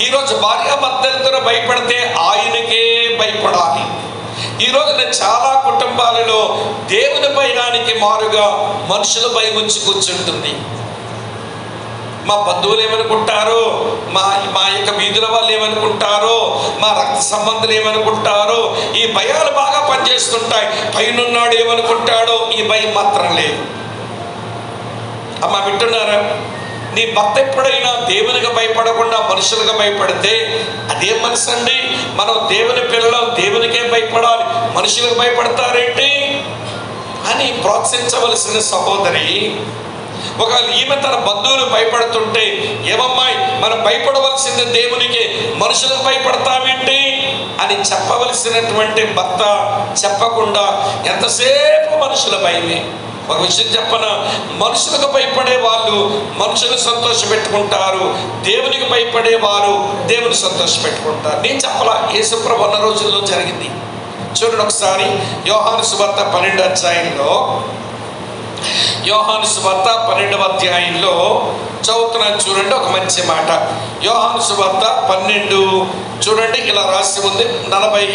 ఈరోజు భార్యాభర్తలతో భయపడితే ఆయనకే భయపడాలి. ఈ రోజున చాలా కుటుంబాలలో దేవుని భయానికి మారుగా మనుషుల భయం వచ్చి కూర్చుంటుంది. మా బంధువులు ఏమనుకుంటారో మా మా యొక్క వీధుల వాళ్ళు ఏమనుకుంటారో మా రక్త సంబంధులు ఏమనుకుంటారో ఈ భయాలు బాగా పనిచేస్తుంటాయి. పైనున్నాడు ఏమనుకుంటాడో ఈ భయం మాత్రం లేదు. అమ్మ వింటున్నారా? నీ భర్త ఎప్పుడైనా దేవునికి భయపడకుండా మనుషులకు భయపడితే అదే మనసు అండి. మనం దేవుని పిల్లలు దేవునికే భయపడాలి. మనుషులకు భయపడతారేంటి? అని ప్రోత్సహించవలసిన సహోదరి ఒకవేళ ఈమె తన బంధువులు భయపడుతుంటే ఏమమ్మాయి మనం భయపడవలసింది దేవునికి మనుషులకు భయపడతామేంటి అని చెప్పవలసినటువంటి భర్త చెప్పకుండా ఎంతసేపు మనుషుల భయమే? ఒక విషయం చెప్పన? మనుషులకు భయపడే వాళ్ళు మనుషులు సంతోష పెట్టుకుంటారు దేవునికి భయపడే వారు దేవుని సంతోష పెట్టుకుంటారు నేను చెప్పలా యేసుప్రభు ఉన్న రోజుల్లో జరిగింది. చూడండి ఒకసారి యోహాను సువార్త పన్నెండు అధ్యాయంలో యోహాను సువార్త పన్నెండవ అధ్యాయంలో చదువుతున్నాను చూడండి ఒక మంచి మాట. యోహాను సువార్త పన్నెండు చూడండి ఇలా రాసి ఉంది నలభై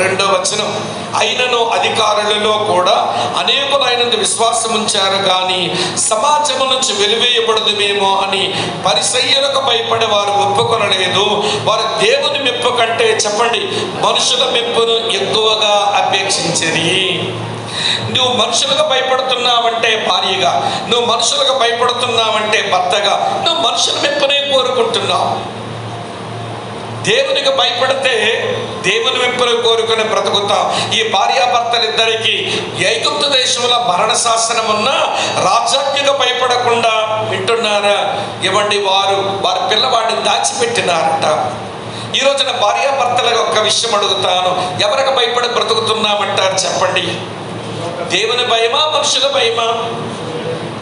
రెండో వచనం. అయినను అధికారులలో కూడా అనేకులైనందు విశ్వాసం ఉంచారు కానీ సమాజం నుంచి వెలివేయబడదుమేమో అని పరిసయ్యులకు భయపడే వారు ఒప్పుకొనలేదు. వారు దేవుని మెప్పు కంటే చెప్పండి మనుషుల మెప్పును ఎక్కువగా అపేక్షించరి నువ్వు మనుషులకు భయపడుతున్నావంటే భార్యగా నువ్వు మనుషులకు భయపడుతున్నావంటే భర్తగా నువ్వు మనుషుల మెప్పునే కోరుకుంటున్నావు. దేవునికి భయపడితే దేవుని మెప్పును కోరుకుని బ్రతుకుతాం. ఈ భార్యాభర్తలిద్దరికి ఐగుప్తు దేశంలో మరణ శాసనం ఉన్న రాజాజ్ఞకు భయపడకుండా వింటున్నారా? ఇవ్వండి వారు వారి పిల్లవాడిని దాచిపెట్టినారట. ఈ రోజున భార్యాభర్తలకు ఒక్క విషయం అడుగుతాను. ఎవరికి భయపడి బ్రతుకుతున్నామంటారు చెప్పండి. దేవుని భయమా మనుషుల భయమా?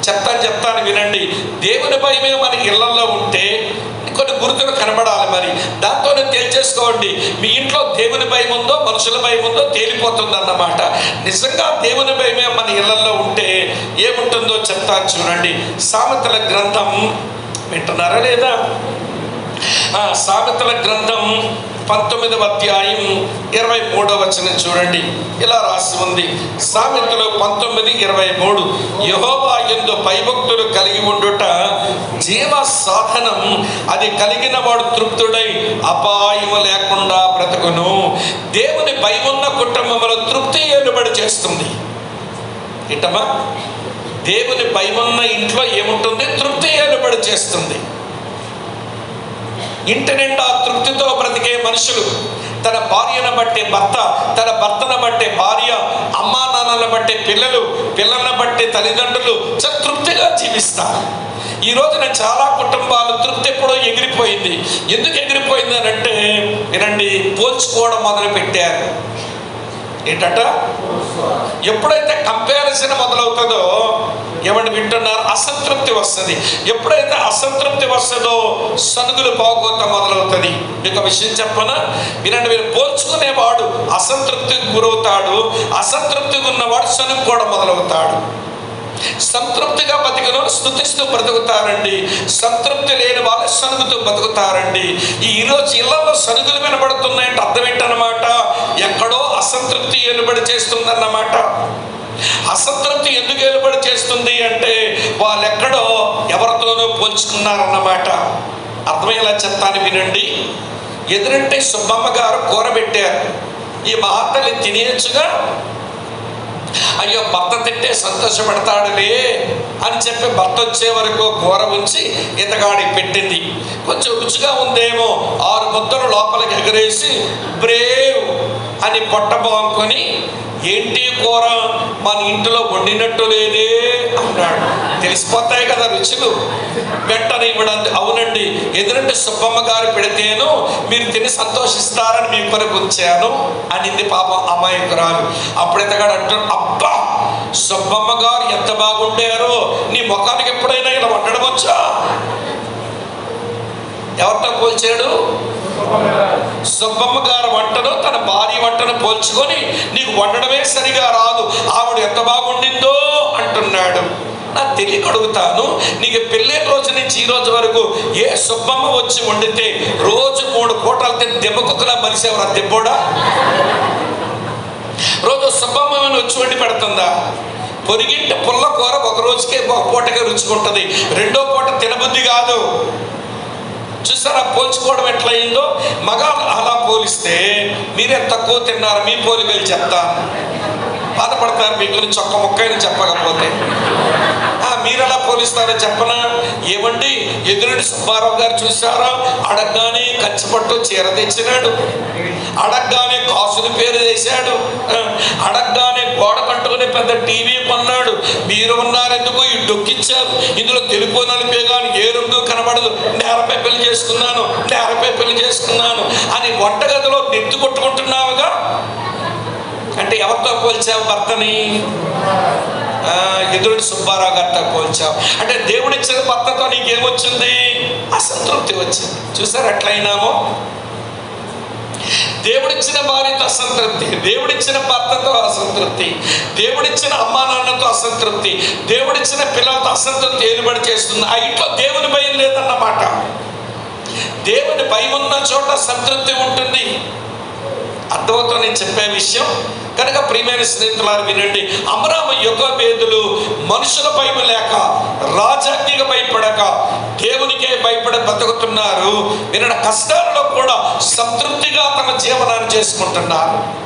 చెప్తాను చెప్తాను వినండి. దేవుని భయమే మన ఇళ్ళలో ఉంటే కొన్ని గుర్తులు కనబడాలి మరి. దాంతోనే తేల్చేసుకోండి. మీ ఇంట్లో దేవుని భయం ఉందో మనుషుల భయం ఉందో తేలిపోతుంది అన్నమాట నిజంగా దేవుని భయమే మన ఇళ్ళలో ఉంటే ఏముంటుందో చెప్తాను చూడండి. సామెతల గ్రంథం వింటున్నారా లేదా? సామెతల గ్రంథం పంతొమ్మిదవ అధ్యాయం ఇరవై మూడవ వచనం చూడండి. ఇలా రాసి ఉంది. సామెతలు పంతొమ్మిది ఇరవై మూడు యహోవా ఎందు భయభక్తులు కలిగి ఉండుట జీవ సాధనం అది కలిగిన వాడు తృప్తుడై అపాయము లేకుండా బ్రతుకును. దేవుని భయమున్న కుటుంబంలో తృప్తి ఏలుబడి చేస్తుంది. ఇటమా? దేవుని భయమున్న ఇంట్లో ఏముంటుంది? తృప్తి ఏలుబడి చేస్తుంది. ఇంటి నిండా తృప్తితో బ్రతికే మనుషులు. తన భార్యను బట్టే భర్త తన భర్తను బట్టే భార్య అమ్మా నాన్నలను బట్టే పిల్లలు పిల్లలను బట్టే తల్లిదండ్రులు చాలా తృప్తిగా జీవిస్తారు. ఈ రోజున చాలా కుటుంబాలు తృప్తి ఎప్పుడో ఎగిరిపోయింది. ఎందుకు ఎగిరిపోయింది అని అంటే వినండి పోల్చుకోవడం మొదలు పెట్టారు ఏంటట? ఎప్పుడైతే కంపారిజన్ మొదలవుతుందో ఏమంటే వింటున్నారు? అసంతృప్తి వస్తుంది. ఎప్పుడైతే అసంతృప్తి వస్తుందో సనుగులు పోగొత్త మొదలవుతుంది. మీకు విషయం చెప్పనా? వినండి మీరు పోల్చుకునేవాడు అసంతృప్తికి గురవుతాడు అసంతృప్తిగా ఉన్నవాడు సనుక్కోవడం మొదలవుతాడు. సంతృప్తిగా బతికిన స్థుతిస్తూ బ్రతుకుతారండి. సంతృప్తి లేని వాళ్ళు సనుగుతూ బతుకుతారండి ఈ ఈరోజు ఇళ్ళలో సనుగులు వినబడుతున్నాయంటే అర్థం ఏంటన్నమాట? ఎక్కడో అసంతృప్తి ఏలుబడి చేస్తుందన్నమాట. అసంతృప్తి ఎందుకు ఏర్పడి చేస్తుంది అంటే వాళ్ళు ఎక్కడో ఎవరితోనో పోల్చుకున్నారన్నమాట. అర్థమయ్యేలా చెప్తాను వినండి. ఎదురంటే సుబ్బమ్మ గారు కూర పెట్టారు. ఈ మహాతల్లి తినేయచ్చుగా? అయ్యో భర్త తింటే సంతోషపడతాడులే అని చెప్పి భర్త వచ్చే వరకు కూర ఉంచి ఇతగాడికి పెట్టింది. కొంచెం రుచిగా ఉందేమో ఆరు ముద్దలు లోపలికి ఎగరేసి బ్రేవ్ అని పొట్ట బాగుకొని ఏంటి కూర? మన ఇంటిలో వండినట్టు లేదే అన్నాడు. తెలిసిపోతాయి కదా రుచులు. వెంటనే ఇవ్వడం అవునండి ఎదురంటే సుబ్బమ్మ గారు పెడితేను మీరు తిని సంతోషిస్తారని మీ కొరకు ఉంచాను అనింది పాపం అమాయకురాలు. అప్పుడు ఇతగాడు అంటాడు అబ్బా సుబ్బమ్మ గారు ఎంత బాగుండారో నీ ముఖానికి ఎప్పుడైనా ఇలా వండడం వచ్చా? ఎవరితో పోల్చాడు సుబ్బమ్మ గారు వంటను తన భార్య వంటను పోల్చుకొని నీకు వండడమే సరిగా రాదు. ఆవిడ ఎంత బాగుండిందో అంటున్నాడు. నాకు తెలియక అడుగుతాను. నీకు పెళ్ళే రోజు నుంచి ఈ రోజు వరకు ఏ సుబ్బమ్మ వచ్చి వండితే రోజు మూడు పూటలు తిని దెబ్బకుక్కలా మనిషి దెబ్బోడా? రోజు సుబ్బమ్మని వచ్చి వండి పెడుతుందా? పొరిగింటి పుల్ల కూర ఒక రోజుకే ఒక పూటకే రుచుకుంటుంది రెండో పూట తినబుద్ధి కాదు. చూసారా పోల్చుకోవడం ఎట్లయిందో మగాళ్ళు అలా పోలిస్తే మీరే తక్కువ తిన్నారు? మీ పోలికలు చెప్తా. బాధపడతారు మీ గురించి ఒక్క ముక్కైనా చెప్పకపోతే. మీరెలా మీరు ఎలా పోలిస్తారో చెప్పనా? ఏమండి ఎదురుడి సుబ్బారావు గారు చూసారా అడగగానే కంచిపట్టు చీర తెచ్చినాడు. అడగగానే కాసుని పేరు చేశాడు అడగగానే గోడ కట్టుకునే పెద్ద టీవీ కొన్నాడు. మీరు ఉన్నారెందుకు ఈ డొక్కిచ్చారు. ఇందులో తెలుపు నలిపేగా కానీ ఏ రంగు కనబడదు నేలపై పెళ్ళి చేసుకున్నాను పెళ్ళి చేసుకున్నాను అని వంటగదిలో నెత్తి కొట్టుకుంటున్నావుగా? అంటే ఎవరితో పోల్చావు భర్తని? ఎదురుడు సుబ్బారావు గారితో పోల్చావు. అంటే దేవుడిచ్చిన భర్తతో నీకేమొచ్చింది? అసంతృప్తి వచ్చింది. చూసారు ఎట్లయినామో? దేవుడిచ్చిన భార్యతో అసంతృప్తి దేవుడిచ్చిన భర్తతో అసంతృప్తి దేవుడిచ్చిన అమ్మా నాన్నతో అసంతృప్తి దేవుడిచ్చిన పిల్లలతో అసంతృప్తి ఏలుబడి చేస్తుంది. ఆ ఇంట్లో దేవుని భయం లేదన్నమాట. దేవుని భయం ఉన్న చోట సంతృప్తి ఉంటుంది. అర్థమవుతుంది నేను చెప్పే విషయం. కనుక ప్రియమైన స్నేహితులారు వినండి. అమరామ యుగ వేదులు మనుషుల భయం లేక రాజాజ్ఞగా భయపడక దేవునికే భయపడి బతుకుతున్నారు. వినడ కష్టాలలో కూడా సంతృప్తిగా తమ జీవనాన్ని చేసుకుంటున్నారు.